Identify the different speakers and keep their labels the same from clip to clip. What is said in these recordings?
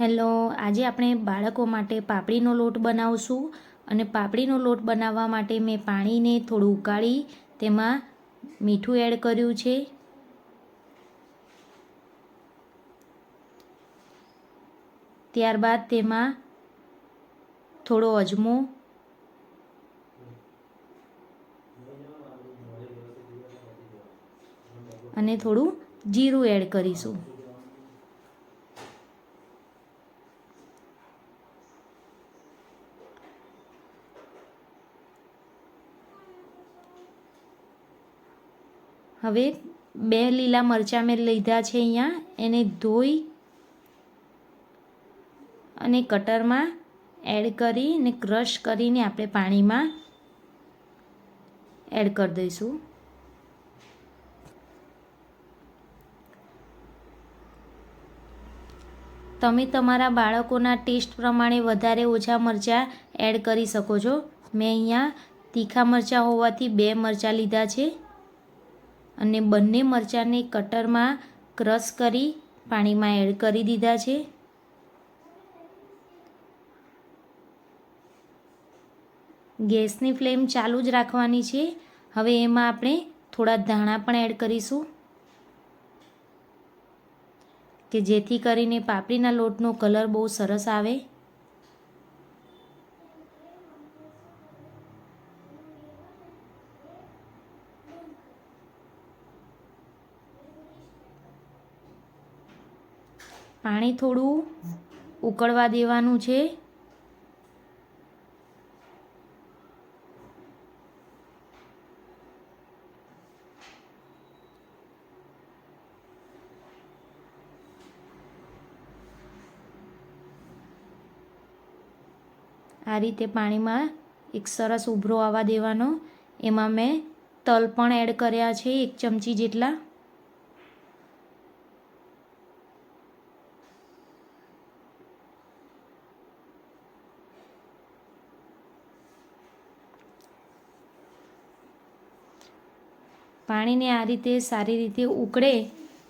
Speaker 1: Hello, આજે આપણે બાળકો માટે પાપડીનો લોટ બનાવશું અને પાપડીનો લોટ બનાવવા માટે મેં પાણીને થોડું ઉકાળી, તેમાં મીઠું એડ કર્યું છે. ત્યારબાદ તેમાં થોડો અજમો. અને થોડું જીરું એડ કરીશું. હવે બે લીલા મરચાં મેં લીધા છે અહીંયા. એને ધોઈ અને કટરમાં એડ કરી અને ક્રશ કરીને આપણે પાણીમાં એડ કરી દઈશું. તમે તમારા બાળકોના ટેસ્ટ પ્રમાણે વધારે ઓછા મરચાં એડ કરી શકો છો. મેં અહીંયા તીખા મરચાં હોવાથી બે મરચાં લીધા છે. અને બંને મરચાંને કટરમાં ક્રશ કરી પાણીમાં એડ કરી દીધા છે. ગેસની ફ્લેમ ચાલુ જ રાખવાની છે. હવે એમાં આપણે થોડા ધાણા પણ એડ કરીશું. કે જેથી કરીને પાપડીના લોટનો કલર બહુ સરસ આવે. પાણી થોડું ઉકળવા દેવાનું છે. આ રીતે પાણીમાં એક સરસ ઉભરો આવવા દેવાનો. એમાં મેં તલ પણ એડ કર્યા છે, એક ચમચી જેટલા. પાણીને આ રીતે સારી રીતે ઉકળે,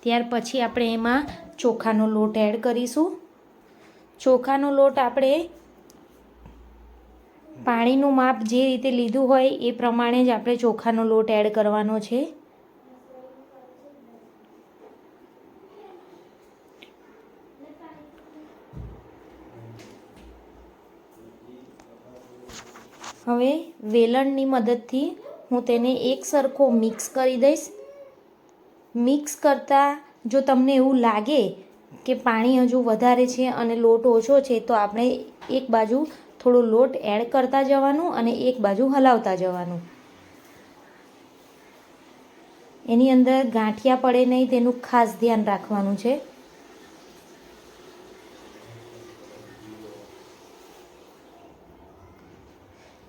Speaker 1: ત્યાર પછી આપણે એમાં ચોખાનો લોટ એડ કરીશું. ચોખાનો લોટ આપણે પાણીનું માપ જે રીતે લીધું હોય એ પ્રમાણે જ આપણે ચોખાનો લોટ એડ કરવાનો છે. હવે વેલણની મદદથી હું તેને એક સરખો મિક્સ કરી દઈશ. મિક્સ કરતાં જો તમને એવું લાગે કે પાણી હજુ વધારે છે અને લોટ ઓછો છે, તો આપણે એક બાજુ થોડો લોટ એડ કરતા જવાનું અને એક બાજુ હલાવતા જવાનું. એની અંદર ગાંઠિયા પડે નહીં તેનું ખાસ ધ્યાન રાખવાનું છે.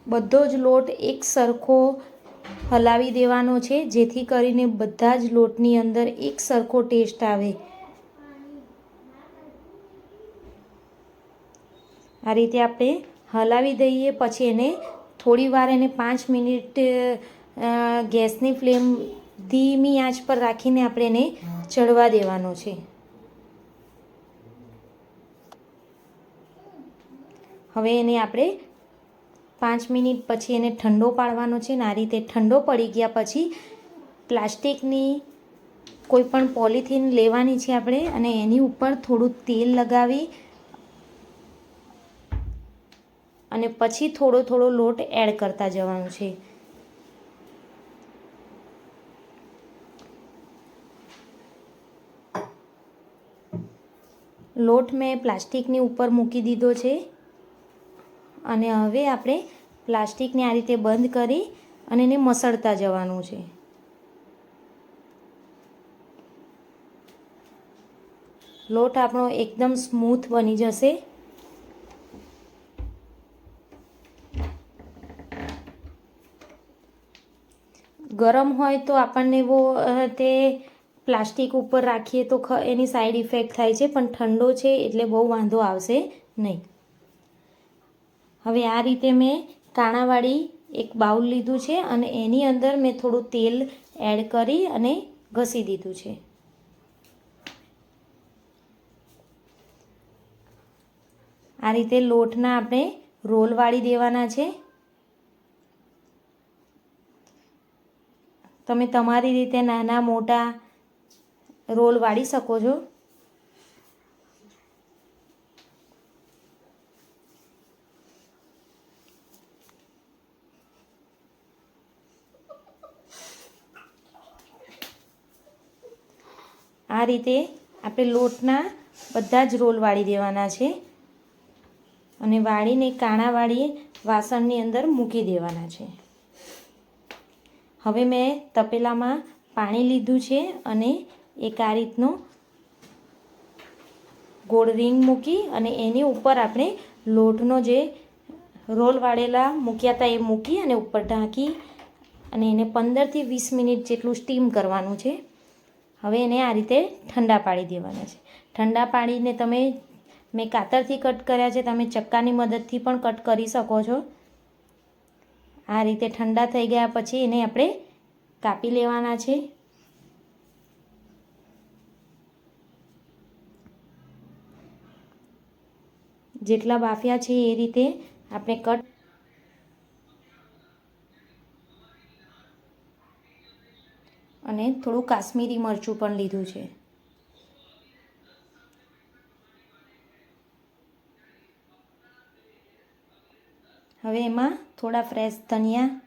Speaker 1: બધો જ લોટ એક સરખો હલાવી દેવાનો છે, જેથી કરીને બધા જ લોટની અંદર એક સરખો ટેસ્ટ આવે. આ રીતે આપણે હલાવી દઈએ, પછી એને થોડી વાર એને પાંચ મિનિટ ગેસની ફ્લેમ ધીમી આંચ પર રાખીને આપણે એને ચડવા દેવાનો છે. હવે એને આપણે પાંચ મિનિટ પછી એને ઠંડો પાડવાનો છે ને આ રીતે ઠંડો પડી ગયા પછી પ્લાસ્ટિકની કોઈ પણ પોલિથીન લેવાની છે આપણે અને એની ઉપર થોડું તેલ લગાવી અને પછી થોડો થોડો લોટ એડ કરતા જવાનું છે. લોટ મેં પ્લાસ્ટિકની ઉપર મૂકી દીધો છે. અને હવે આપણે પ્લાસ્ટિકને આ રીતે બંધ કરી અને એને મસળતા જવાનું છે. લોટ આપણો એકદમ સ્મૂથ બની જશે. ગરમ હોય તો આપણને વો તે પ્લાસ્ટિક ઉપર રાખીએ તો એની સાઈડ ઇફેક્ટ થાય છે, પણ ઠંડો છે એટલે બહુ વાંધો આવશે નહીં. હવે આ રીતે મેં કાણાવાળી એક બાઉલ લીધું છે અને એની અંદર મેં થોડું તેલ એડ કરી અને ઘસી દીધું છે. આ રીતે લોટના આપણે રોલ વાળી દેવાના છે. તમે તમારી રીતે નાના મોટા રોલ વાળી શકો છો. આ રીતે આપણે લોટના બધા જ રોલ વાળી દેવાના છે. અને વાળીને કાણા વાળી વાસણની અંદર મૂકી દેવાના છે. હવે મેં તપેલામાં પાણી લીધું છે અને એક આ રીતનો ગોળ રિંગ મૂકી અને એની ઉપર આપણે લોટનો જે રોલ વાળેલા મૂક્યા હતા એ મૂકી અને ઉપર ઢાંકી અને એને પંદરથી વીસ મિનિટ જેટલું સ્ટીમ કરવાનું છે. હવે એને આ રીતે ઠંડા પાડી દેવાના છે. ઠંડા પાડીને તમે, મેં કાતરથી કટ કર્યા છે, તમે ચક્કાની મદદથી પણ કટ કરી શકો છો. આ રીતે ઠંડા થઈ ગયા પછી એને આપણે કાપી લેવાના છે. જેટલા બાફ્યા છે એ રીતે આપણે કટ અને થોડું કાશ્મીરી મરચું પણ લીધું છે. હવે એમાં થોડા ફ્રેશ ધનિયા.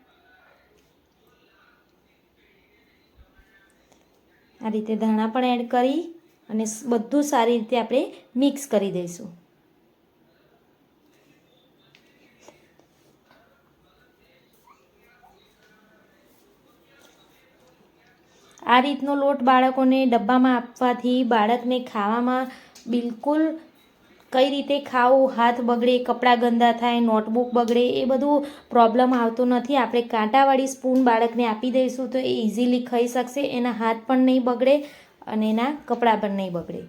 Speaker 1: આ રીતે ધાણા પણ એડ કરી અને બધું સારી રીતે આપણે મિક્સ કરી દઈશું. આ રીતનો લોટ બાળકોને ડબ્બામાં આપવાથી બાળકને ખાવામાં બિલકુલ કઈ રીતે ખાવું, હાથ બગડે, કપડાં ગંદા થાય, નોટબુક બગડે, એ બધું પ્રોબ્લેમ આવતો નથી. આપણે કાંટાવાળી સ્પૂન બાળકને આપી દઈશું તો એ ઇઝીલી ખાઈ શકશે. એના હાથ પણ નહીં બગડે અને એના કપડાં પણ નહીં બગડે.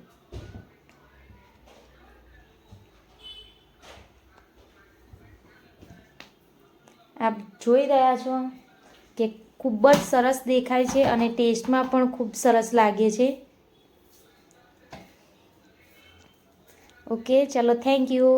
Speaker 1: આપ જોઈ રહ્યા છો કે ખૂબ જ સરસ દેખાય છે અને ટેસ્ટમાં પણ ખૂબ સરસ લાગે છે. ઓકે, ચલો થેન્ક યુ